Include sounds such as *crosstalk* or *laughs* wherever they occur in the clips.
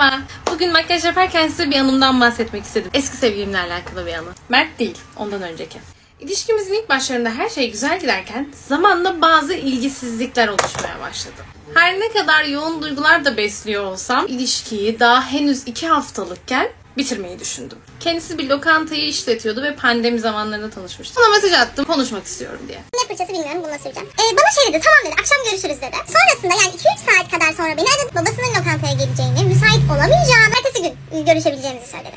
Merhaba. Bugün makyaj yaparken size bir anımdan bahsetmek istedim. Eski sevgilimle alakalı bir anı. Mert değil, ondan önceki. İlişkimizin ilk başlarında her şey güzel giderken zamanla bazı ilgisizlikler oluşmaya başladı. Her ne kadar yoğun duygular da besliyor olsam ilişkiyi daha henüz iki haftalıkken bitirmeyi düşündüm. Kendisi bir lokantayı işletiyordu ve pandemi zamanlarında tanışmıştık. Ona mesaj attım konuşmak istiyorum diye. Ne fırçası bilmiyorum bunu süreceğim. Ee, bana şey dedi tamam dedi akşam görüşürüz dedi. Sonrasında yani görüşebileceğimizi söyledi.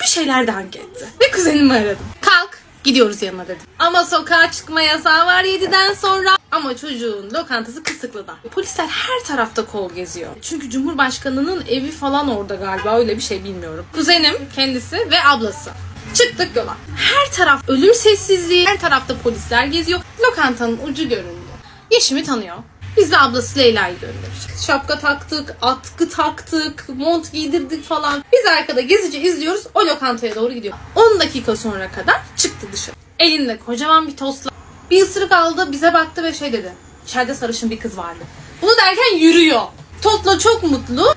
bir şeyler de hak etti. Ve kuzenimi aradım. Kalk gidiyoruz yanına dedim. Ama sokağa çıkma yasağı var 7'den sonra. Ama çocuğun lokantası kısıklıda. Polisler her tarafta kol geziyor. Çünkü Cumhurbaşkanı'nın evi falan orada galiba öyle bir şey bilmiyorum. Kuzenim kendisi ve ablası. Çıktık yola. Her taraf ölüm sessizliği. Her tarafta polisler geziyor. Lokantanın ucu göründü. Yeşim'i tanıyor. Biz de ablası Leyla'yı göndereceğiz. Şapka taktık, atkı taktık, mont giydirdik falan. Biz arkada gezici izliyoruz. O lokantaya doğru gidiyor. 10 dakika sonra kadar çıktı dışarı. Elinde kocaman bir tostla. Bir ısırık aldı, bize baktı ve şey dedi. İçeride sarışın bir kız vardı. Bunu derken yürüyor. Tostla çok mutlu.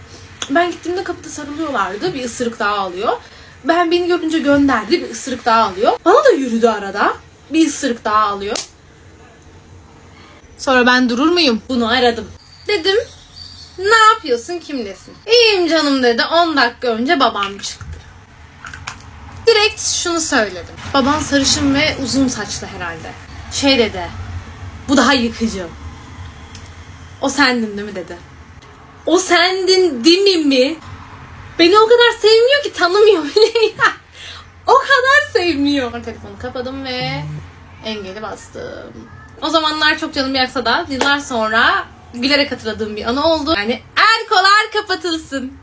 Ben gittiğimde kapıda sarılıyorlardı. Bir ısırık daha alıyor. Ben beni görünce gönderdi. Bir ısırık daha alıyor. Bana da yürüdü arada. Bir ısırık daha alıyor. Sonra ben durur muyum? Bunu aradım. Dedim ne yapıyorsun kimlesin? İyiyim canım dedi 10 dakika önce babam çıktı. Direkt şunu söyledim. Baban sarışın ve uzun saçlı herhalde. Şey dedi. Bu daha yıkıcı. O sendin değil mi dedi. O sendin değil mi? Beni o kadar sevmiyor ki tanımıyor bile ya. *laughs* O kadar sevmiyor. Telefonu kapadım ve engeli bastım. O zamanlar çok canım yaksa da yıllar sonra gülerek hatırladığım bir anı oldu. Yani erkolar kapatılsın.